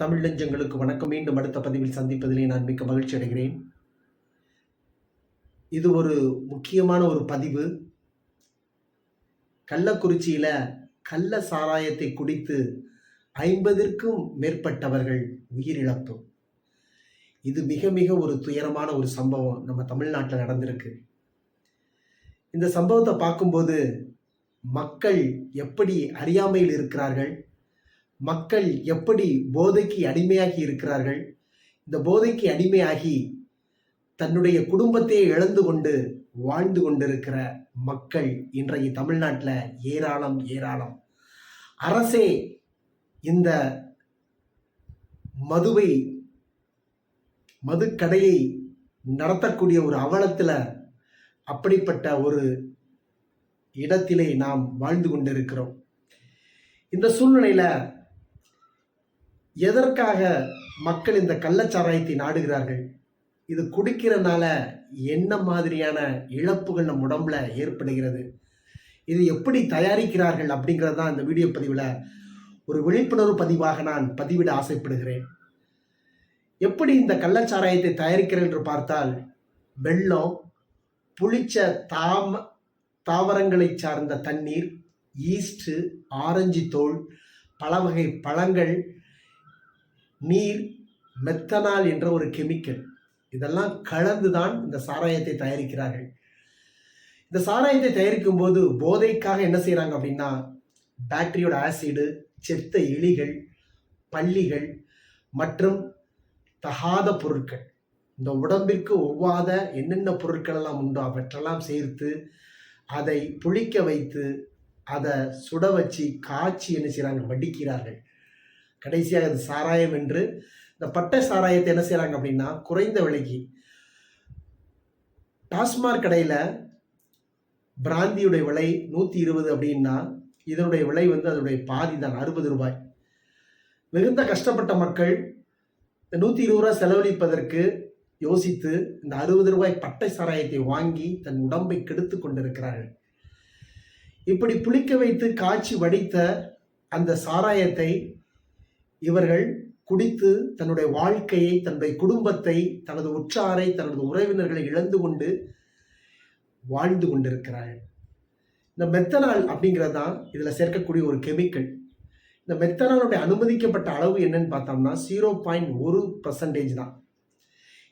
தமிழ் நெஞ்சங்களுக்கு வணக்கம். மீண்டும் அடுத்த பதிவில் சந்திப்பதிலே நான் மிக்க மகிழ்ச்சி அடைகிறேன். இது ஒரு முக்கியமான ஒரு பதிவு. கள்ளக்குறிச்சியில கள்ள சாராயத்தை குடித்து ஐம்பதிற்கும் மேற்பட்டவர்கள் உயிரிழப்பு. இது மிக மிக ஒரு துயரமான ஒரு சம்பவம் நம்ம தமிழ்நாட்டில் நடந்திருக்கு. இந்த சம்பவத்தை பார்க்கும்போது மக்கள் எப்படி அறியாமையில் இருக்கிறார்கள்? மக்கள் எப்படி போதைக்கு அடிமையாகி இருக்கிறார்கள்? இந்த போதைக்கு அடிமையாகி தன்னுடைய குடும்பத்தையே இழந்து கொண்டு வாழ்ந்து கொண்டிருக்கிற மக்கள் இன்றைய தமிழ்நாட்டில் ஏராளம் ஏராளம். அரசே இந்த மதுவை மதுக்கடையை நடத்தக்கூடிய ஒரு அவலத்தில் அப்படிப்பட்ட ஒரு இடத்திலே நாம் வாழ்ந்து கொண்டிருக்கிறோம். இந்த சூழ்நிலையில எதற்காக மக்கள் இந்த கள்ளச்சாராயத்தை நாடுகிறார்கள்? இது குடிக்கிறனால என்ன மாதிரியான இழப்புகள் நம் உடம்புல ஏற்படுகிறது? இது எப்படி தயாரிக்கிறார்கள் அப்படிங்கிறது தான் இந்த வீடியோ பதிவில் ஒரு விழிப்புணர்வு பதிவாக நான் பதிவிட ஆசைப்படுகிறேன். எப்படி இந்த கள்ளச்சாராயத்தை தயாரிக்கிறேன் என்று பார்த்தால் வெள்ளம் புளிச்ச தாம தாவரங்களை சார்ந்த தண்ணீர் ஈஸ்ட்டு ஆரஞ்சு தோல் பல வகை பழங்கள் நீர் மெத்தனால் என்ற ஒரு கெமிக்கல். இதெல்லாம் கலந்து தான் இந்த சாராயத்தை தயாரிக்கிறார்கள். இந்த சாராயத்தை தயாரிக்கும் போது போதைக்காக என்ன செய்கிறாங்க அப்படின்னா பேட்டரியோட ஆசிடு செத்த எலிகள் பள்ளிகள் மற்றும் தகாத பொருட்கள். இந்த உடம்பிற்கு ஒவ்வாத என்னென்ன பொருட்கள் எல்லாம் உண்டோ அவற்றெல்லாம் சேர்த்து அதை புளிக்க வைத்து அதை சுட வச்சு காய்ச்சி என்ன செய்கிறாங்க வடிக்கிறார்கள். கடைசியாக அது சாராயம் என்று இந்த பட்டை சாராயத்தை என்ன செய்கிறாங்க அப்படின்னா குறைந்த விலைக்கு டாஸ்மாக் கடையில் பிராந்தியுடைய விலை நூற்றி இருபது அப்படின்னா இதனுடைய விலை வந்து அதனுடைய பாதி தான் அறுபது ரூபாய். மிகுந்த கஷ்டப்பட்ட மக்கள் இந்த நூற்றி இருபது ரூபாய் செலவழிப்பதற்கு யோசித்து இந்த அறுபது ரூபாய் பட்டை சாராயத்தை வாங்கி தன் உடம்பை கெடுத்து கொண்டிருக்கிறார்கள். இப்படி புளிக்க வைத்து காய்ச்சி வடித்த அந்த சாராயத்தை இவர்கள் குடித்து தன்னுடைய வாழ்க்கையை தன்னுடைய குடும்பத்தை தனது உற்றாரை தனது உறவினர்களை இழந்து கொண்டு வாழ்ந்து கொண்டிருக்கிறார்கள். இந்த மெத்தனால் அப்படிங்கிறது தான் இதில் சேர்க்கக்கூடிய ஒரு கெமிக்கல். இந்த மெத்தனாலுடைய அனுமதிக்கப்பட்ட அளவு என்னன்னு பார்த்தோம்னா ஜீரோ பாயிண்ட் ஒரு பர்சன்டேஜ் தான்.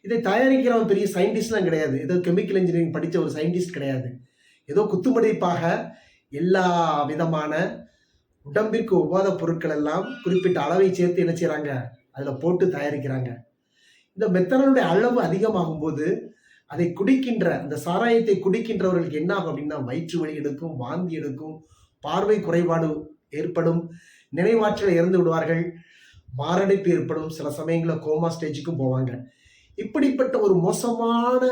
இதை தயாரிக்கிறவன் பெரிய சயின்டிஸ்ட்லாம் கிடையாது. ஏதோ கெமிக்கல் இன்ஜினியரிங் படித்த ஒரு சயின்டிஸ்ட் கிடையாது. ஏதோ குத்துமதிப்பாக எல்லா விதமான உடம்பிற்கு ஒவ்வாத பொருட்கள் எல்லாம் குறிப்பிட்ட அளவை சேர்த்து என்ன செய்கிறாங்க அதில் போட்டு தயாரிக்கிறாங்க. இந்த மெத்தனனுடைய அளவு அதிகமாகும் போது அதை குடிக்கின்ற அந்த சாராயத்தை குடிக்கின்றவர்களுக்கு என்ன ஆகும் அப்படின்னா வயிற்று வலி எடுக்கும் வாந்தி எடுக்கும் பார்வை குறைபாடு ஏற்படும் நினைவாற்றலை இறந்து விடுவார்கள் மாரடைப்பு ஏற்படும். சில சமயங்களில் கோமா ஸ்டேஜுக்கும் போவாங்க. இப்படிப்பட்ட ஒரு மோசமான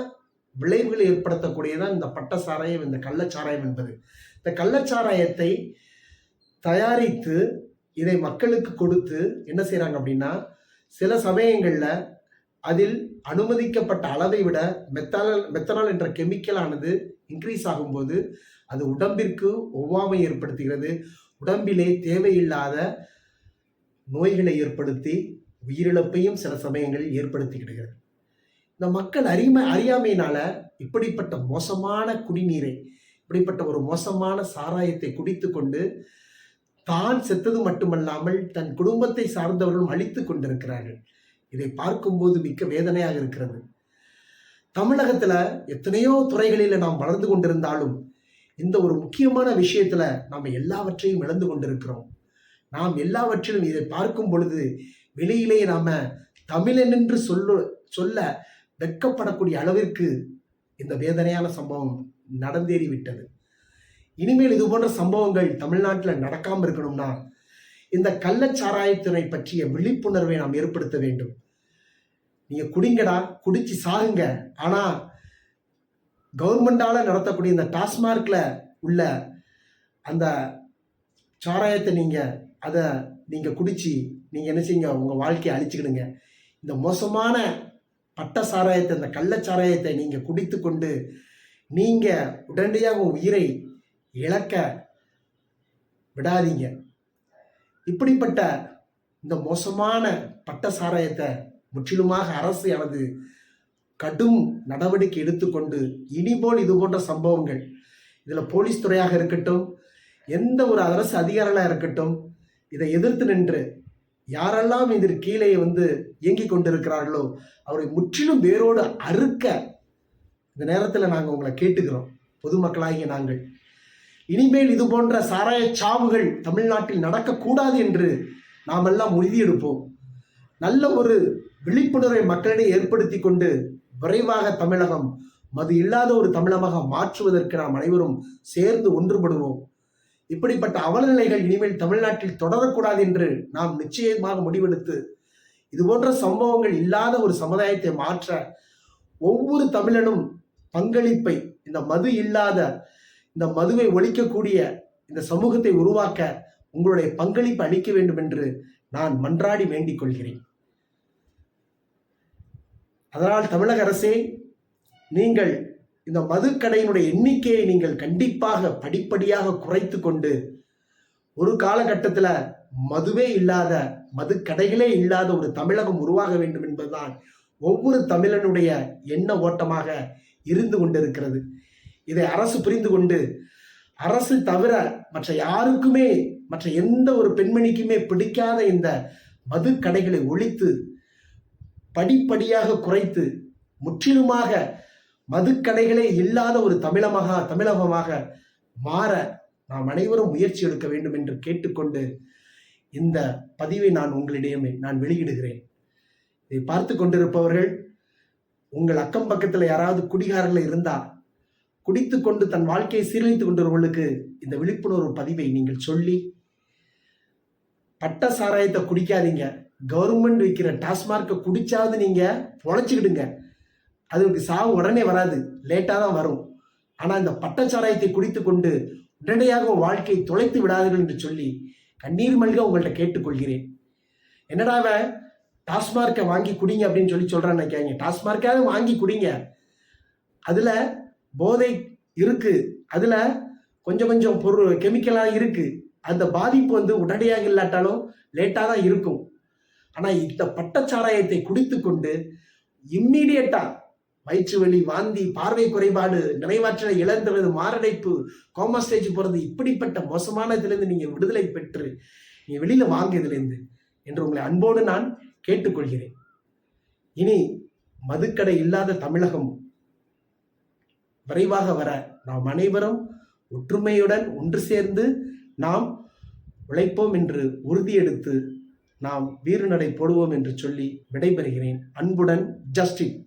விளைவுகளை ஏற்படுத்தக்கூடியதான் இந்த பட்ட சாராயம் இந்த கள்ளச்சாராயம் என்பது. இந்த கள்ளச்சாராயத்தை தயாரித்து இதை மக்களுக்கு கொடுத்து என்ன செய்கிறாங்க அப்படின்னா சில சமயங்களில் அதில் அனுமதிக்கப்பட்ட அளவை விட மெத்தனால் மெத்தனால் என்ற கெமிக்கலானது இன்க்ரீஸ் ஆகும்போது அது உடம்பிற்கு ஒவ்வாமை ஏற்படுத்துகிறது. உடம்பிலே தேவையில்லாத நோய்களை ஏற்படுத்தி உயிரிழப்பையும் சில சமயங்களில் ஏற்படுத்திக்கிடுகிறது. இந்த மக்கள் அறிமை அறியாமையினால இப்படிப்பட்ட மோசமான குடிநீரை இப்படிப்பட்ட ஒரு மோசமான சாராயத்தை குடித்து கொண்டு தான் செத்தது மட்டுமல்லாமல் தன் குடும்பத்தை சார்ந்தவர்களும் அழித்து கொண்டிருக்கிறார்கள். இதை பார்க்கும்போது மிக்க வேதனையாக இருக்கிறது. தமிழகத்துல எத்தனையோ துறைகளில் நாம் வளர்ந்து கொண்டிருந்தாலும் இந்த ஒரு முக்கியமான விஷயத்துல நாம் எல்லாவற்றையும் இழந்து கொண்டிருக்கிறோம். நாம் எல்லாவற்றிலும் இதை பார்க்கும் பொழுது வெளியிலேயே நாம தமிழன் என்று சொல்ல சொல்ல வெட்கப்படக்கூடிய அளவிற்கு இந்த வேதனையான சம்பவம் நடந்தேறிவிட்டது. இனிமேல் இது போன்ற சம்பவங்கள் தமிழ்நாட்டில் நடக்காமல் இருக்கணும்னா இந்த கள்ளச்சாராயத்தினை பற்றிய விழிப்புணர்வை நாம் ஏற்படுத்த வேண்டும். நீங்கள் குடிங்கடா குடிச்சு சாகுங்க. ஆனால் கவர்மெண்டால் நடத்தக்கூடிய இந்த டாஸ்மார்க்கில் உள்ள அந்த சாராயத்தை நீங்கள் அதை நீங்கள் குடிச்சு நீங்கள் என்ன செய்யுங்க உங்கள் வாழ்க்கையை அழிச்சுக்கிடுங்க. இந்த மோசமான பட்ட சாராயத்தை இந்த கள்ளச்சாராயத்தை நீங்கள் குடித்து கொண்டு நீங்கள் உடனடியாக உயிரை இழக்க விடாதீங்க. இப்படிப்பட்ட இந்த மோசமான பட்ட சாராயத்தை முற்றிலுமாக அரசு எனது கடும் நடவடிக்கை எடுத்துக்கொண்டு இனிபோல் இது போன்ற சம்பவங்கள் இதில் போலீஸ் துறையாக இருக்கட்டும் எந்த ஒரு அரசு அதிகாரிகளாக இருக்கட்டும் இதை எதிர்த்து நின்று யாரெல்லாம் இதற்கு கீழே வந்து இயங்கிக் கொண்டிருக்கிறார்களோ அவரை முற்றிலும் வேரோடு அறுக்க இந்த நேரத்தில் நாங்கள் உங்களை கேட்டுக்கிறோம். பொதுமக்களாகிய நாங்கள். இனிமேல் இது போன்ற சாராய சாவுகள் தமிழ்நாட்டில் நடக்கக்கூடாது என்று நாம் எல்லாம் உறுதியெடுப்போம். நல்ல ஒரு விழிப்புணர்வை மக்களிடையே ஏற்படுத்தி கொண்டு விரைவாக தமிழகம் மது இல்லாத ஒரு தமிழமாக மாற்றுவதற்கு நாம் அனைவரும் சேர்ந்து ஒன்றுபடுவோம். இப்படிப்பட்ட அவலநிலைகள் இனிமேல் தமிழ்நாட்டில் தொடரக்கூடாது என்று நாம் நிச்சயமாக முடிவெடுத்து இது போன்ற சம்பவங்கள் இல்லாத ஒரு சமுதாயத்தை மாற்ற ஒவ்வொரு தமிழனும் பங்களிப்பை இந்த மது இல்லாத இந்த மதுவை ஒழிக்கக்கூடிய இந்த சமூகத்தை உருவாக்க உங்களுடைய பங்களிப்பு அளிக்க வேண்டும் என்று நான் மன்றாடி வேண்டிக் கொள்கிறேன். அதனால் தமிழக அரசே நீங்கள் இந்த மதுக்கடையினுடைய எண்ணிக்கையை நீங்கள் கண்டிப்பாக படிப்படியாக குறைத்து கொண்டு ஒரு காலகட்டத்தில் மதுவே இல்லாத மதுக்கடைகளே இல்லாத ஒரு தமிழகம் உருவாக வேண்டும் என்பதுதான் ஒவ்வொரு தமிழனுடைய எண்ண ஓட்டமாக இருந்து கொண்டிருக்கிறது. இதை அரசு புரிந்து கொண்டு அரசு தவிர மற்ற யாருக்குமே மற்ற எந்த ஒரு பெண்மணிக்குமே பிடிக்காத இந்த மதுக்கடைகளை ஒழித்து படிப்படியாக குறைத்து முற்றிலுமாக மதுக்கடைகளே இல்லாத ஒரு தமிழமாக தமிழகமாக மாற நாம் அனைவரும் முயற்சி எடுக்க வேண்டும் என்று கேட்டுக்கொண்டு இந்த பதிவை நான் உங்களிடையே நான் வெளியிடுகிறேன். இதை பார்த்து கொண்டிருப்பவர்கள் உங்கள் அக்கம் பக்கத்தில் யாராவது குடிகாரர்கள் இருந்தால் குடித்து கொண்டு தன் வாழ்க்கையை சீரழித்துக் கொண்டவர்களுக்கு இந்த விழிப்புணர்வு பதிவை நீங்கள் சொல்லி பட்ட சாராயத்தை குடிக்காதீங்க. கவர்மெண்ட் விற்கிற டாஸ்மார்க்கை குடிச்சாவது நீங்க பொழைச்சிக்கிடுங்க. அதுக்கு சாவு உடனே வராது. லேட்டாக தான் வரும். ஆனால் இந்த பட்டச்சாராயத்தை குடித்து கொண்டு உடனடியாக உன் வாழ்க்கையை தொலைத்து விடாதீர்கள் என்று சொல்லி கண்ணீர் மல்க உங்கள்கிட்ட கேட்டுக்கொள்கிறேன். என்னடாவ டாஸ்மார்க்கை வாங்கி குடிங்க அப்படின்னு சொல்லி சொல்கிறேன் நினைக்காங்க டாஸ்மார்க்காவது வாங்கி குடிங்க. அதில் போதை இருக்கு. அதில் கொஞ்சம் கொஞ்சம் பொருள் கெமிக்கலாக இருக்கு. அந்த பாதிப்பு வந்து உடனடியாக இல்லாட்டாலும் லேட்டாக தான் இருக்கும். ஆனால் இந்த பட்டச்சாராயத்தை குடித்து கொண்டு இம்மீடியட்டாக வயிற்று வலி வாந்தி பார்வை குறைபாடு நிறைவாற்றலை இழந்துறது மாரடைப்பு கோமா ஸ்டேஜ் போகிறது இப்படிப்பட்ட மோசமான இதுலேருந்து நீங்கள் விடுதலை பெற்று நீங்கள் வெளியில் வாங்க இதுலேருந்து என்று உங்களை அன்போடு நான் கேட்டுக்கொள்கிறேன். இனி மதுக்கடை இல்லாத தமிழகம் விரைவாக வர நாம் அனைவரும் ஒற்றுமையுடன் ஒன்று சேர்ந்து நாம் உழைப்போம் என்று உறுதியெடுத்து நாம் வீறுநடை போடுவோம் என்று சொல்லி விடைபெறுகிறேன். அன்புடன் ஜஸ்டின்.